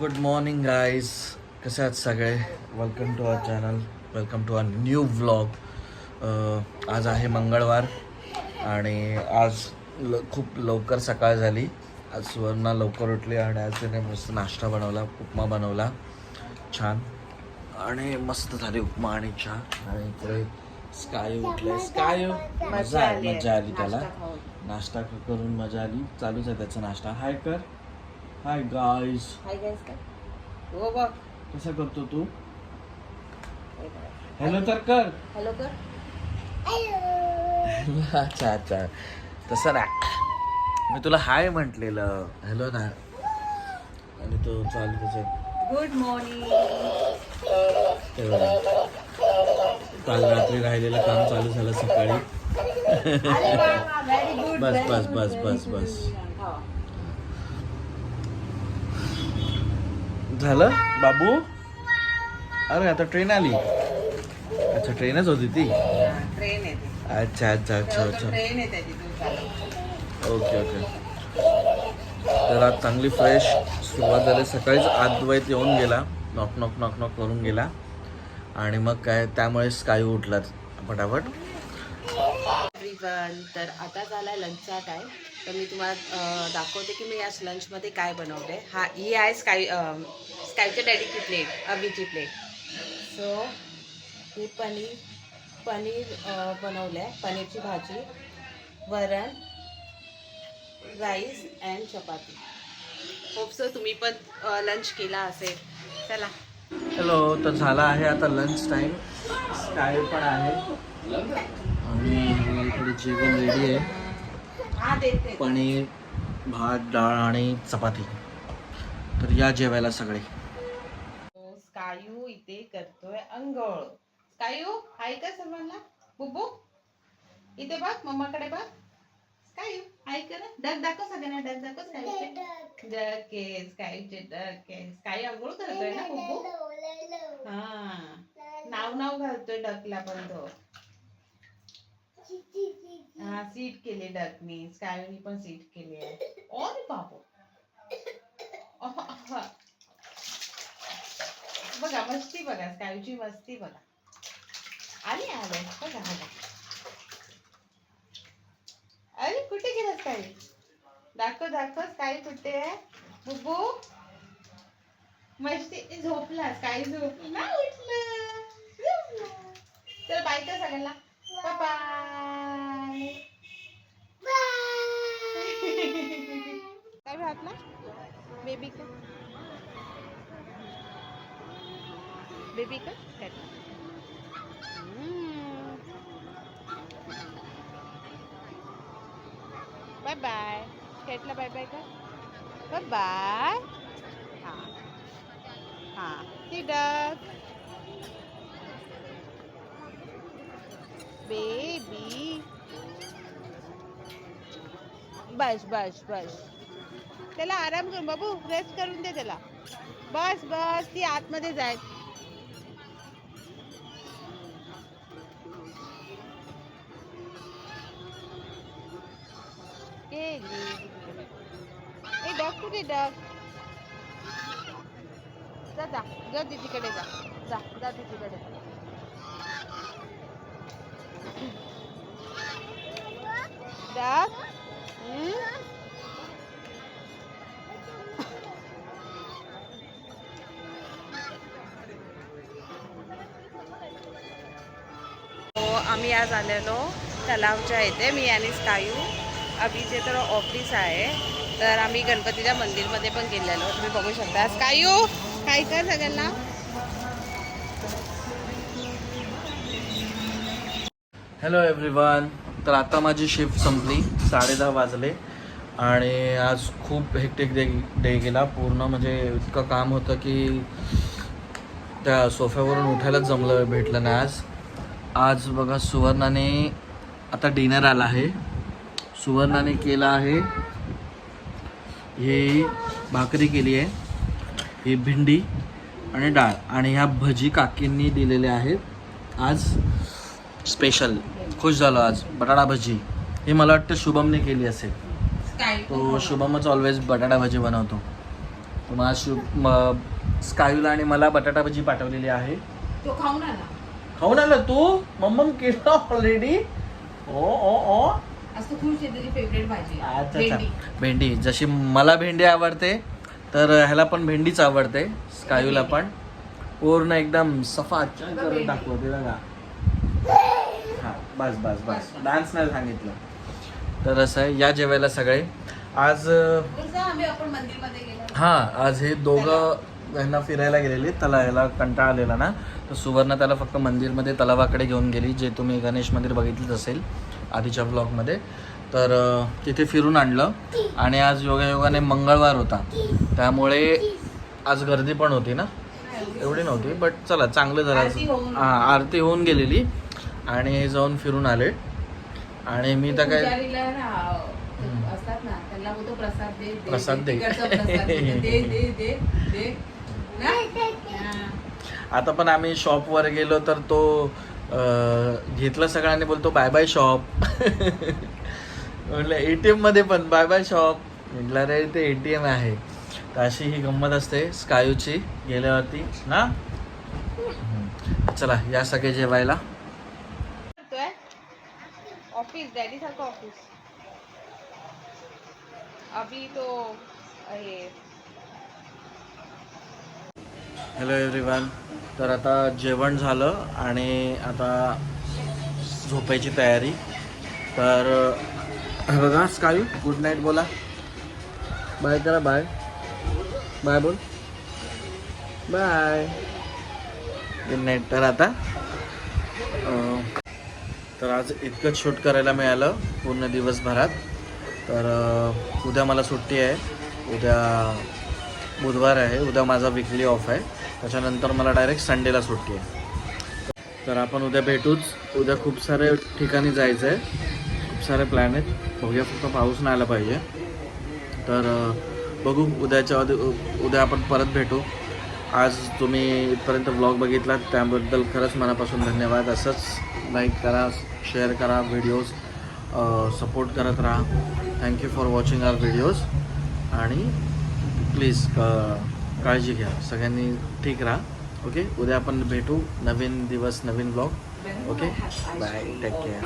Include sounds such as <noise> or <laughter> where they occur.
Good morning guys कसे आहात सगळे? Welcome to our channel welcome to our new vlog आज आहे मंगळवार आणि आज ल खूप लवकर सकाळ झाली. आज सुवर्णा लवकर उठली आणि आज तिने मस्त नाश्ता बनवला उपमा बनवला. छान. आणि मस्त झाली उपमा आणि चहा. आणि इकडे स्काय उठले स्काय मजा आली मजा आली त्याला. नाश्ता करून मजा आली. चालूच आहे त्याचा नाश्ता. हाय कर. हाय गाईज हाय गाईस काय हो बघ. कसा करतो तू? हॅलो तर कर. हॅलो कर <laughs> अच्छा अच्छा. तसं नाही. मी तुला हाय म्हटलेलं. हॅलो ना. आणि तो चालू त्याच्यात गुड मॉर्निंग. काल रात्री राहिलेलं काम चालू झालं सकाळी. बस बस बस बस बस. झालं? बाबू? अरे आता ट्रेन आली. अच्छा ट्रेनच होती ती? ट्रेन आहे ती. अच्छा अच्छा अच्छा अच्छा. ट्रेन आहे त्याची तू चालव. Okay okay. तर आज चांगली फ्रेश सुरुवात झाली. सकाळीच आदवैत येऊन गेला. नॉक नॉक नॉक नॉक करून गेला. आणि मग काय त्यामुळे स्काय उठलात पटापट एव्हरीवन तर आता झाला लंचचा टाईम तर मी तुम्हाला दाखवते की मी आज लंचमध्ये काय बनवते. हा ही आहे स्काय अं, स्कायच्या डॅडीची प्लेट अभिची प्लेट सो ही पनीर पनीर बनवलं आहे पनीरची भाजी वरण rice and chapati hope so तुम्ही पण लंच केला असेल. चला. हॅलो तर झाला आहे आता लंच टाईम स्काय पण आहे. आणि इकडे जेवण रेडी आहे. हा देते. पनीर भात डाळ आणि चपाती. तर या जेवायला सगळे. स्कायू इथे करतोय अंघोळ. स्कायू हाय का सर्वांना? बुबू? इथे बघ मम्माकडे बघ. स्कायू हाय कर डग दाखव सगळ्यांना डग दाखव स्कायूचे. डक आहे स्कायूचे डक आहे. स्काय अंघोळ करतोय ना बुबू? हा. नाव नाव घालतोय डकला पण तो. हा सीट केले डकनी स्कायूनी पण सीट केली आहे. और बाबू बघा मस्ती बघा स्कायची मस्ती बघा. आली आले. बघा बघा. अरे कुठे गेला स्काय? दाखव दाखव स्काय कुठे आहे? बुबू? मस्ती झोपला स्काय झोपला. उठलं. झोपला. चल बाय सगळ्यांना. बाय काय बेबी का? बेबी का? बाय बाय कॅटला बाय बाय का बाय बाय हा हा ती डक बेबी बस बस बस त्याला आराम करून बाबू रेस्ट करून दे त्याला. बस बस ती आतमध्ये जाय ए डग कुठे डग? जा जा जा दीदीकडे जा जा जा दीदीकडे डग? हो, आम्ही आज आलेलो तलावच्या येथे मी आणि स्कायू अभिचे तर ऑफिस आहे. तर आम्ही गणपतीच्या मंदिरमध्ये पण गेलेलो. तुम्ही बघू शकता. स्कायू काय कर सगळ्यांना? हॅलो एव्हरीवन तर आता माझी शिफ्ट संपली. साडे दहा वाजले. आणि आज खूप हेक्टिक डे डे गेला. पूर्ण म्हणजे इतकं काम होतं की त्या सोफ्यावरून उठायलाच जमलं भेटलं नाही आज. आज बघा सुवर्णाने आता डिनर आला आहे. सुवर्णाने केला आहे हे भाकरी केली आहे. ही भेंडी आणि डाळ आणि ह्या भजी काकींनी दिलेल्या आहेत. आज स्पेशल खुश झालो आज. बटाटा भजी. हे मला वाटतं शुभमने केली असेल. तो शुभमच ऑलवेज बटाटा भजी बनवतो. मग म- स्कायूला आणि मला बटाटा भजी पाठवलेली आहे. तो खाऊन आला. आलं तू मम्मम केलं ऑलरेडी ओ ओ ओ आज खुश फेवरेट भाजी. अच्छा भेंडी. जशी मला भेंडी आवडते तर ह्याला पण भेंडीच आवडते स्कायूला पण. पूर्ण एकदम सफा करून. दाखवते बघा. हा बस बस बस. डान्स नाही सांगितलं. तर असं आहे या जेवायला सगळे. आज हा आज हे दोघं यांना फिरायला गेलेले त्याला याला कंटाळा आलेला ना. तर सुवर्ण त्याला फक्त मंदिरमध्ये तलावाकडे घेऊन गेली जे तुम्ही गणेश मंदिर बघितलंच असेल आधीच्या ब्लॉगमध्ये तर तिथे फिरून आणलं. आणि आज योगायोगाने मंगळवार होता. त्यामुळे आज गर्दी पण होती ना. एवढी नव्हती बट चला चांगलं होऊन- हां आरती होऊन गेलेली. आणि हे जाऊन फिरून आले. आणि मी तर काय प्रसाद दे. आता पण आम्ही शॉपवर गेलो तर तो घेतला घेतलं सगळ्यांनी बोलतो बाय बाय शॉप म्हटलं ए टी एममध्ये पण बाय बाय शॉप म्हटलं रे ते ए टी एम आहे. तर अशी ही गंमत असते स्कायूची गेल्यावरती ना? चला या सगळे जेवायला. ऑफिस डॅडी सारखं ऑफिस अभी तो हे हॅलो एव्हरीवन तर आता जेवण झालं आणि आता झोपायची तयारी. तर बघा स्कायू गुड नाईट बोला. बाय करा बाय बाय बोल. बाय गुड नाईट तर आता तर आज इतकंच शूट करायला मिळालं पूर्ण दिवसभरात. तर उद्या मला सुट्टी आहे. उद्या बुधवार आहे उद्या माझा विकली ऑफ आहे. त्याच्यानंतर मला डायरेक्ट संडेला सुट्टी आहे. तर आपण उद्या भेटूच. उद्या खूप सारे ठिकाणी जायचं आहे खूप सारे प्लॅन आहेत. बघूया फक्त पाऊस नाही आला पाहिजे. तर बघू उद्याच्या आधी उद्या आपण परत भेटू. आज तुम्ही इथपर्यंत ब्लॉग बघितलात त्याबद्दल खरंच मनापासून धन्यवाद. असंच लाईक करा शेअर करा व्हिडिओज सपोर्ट करत राहा. Thank you for watching our videos आणि प्लीज काळजी घ्या. सगळ्यांनी ठीक राहा ओके उद्या आपण भेटू. नवीन दिवस नवीन blog okay bye take care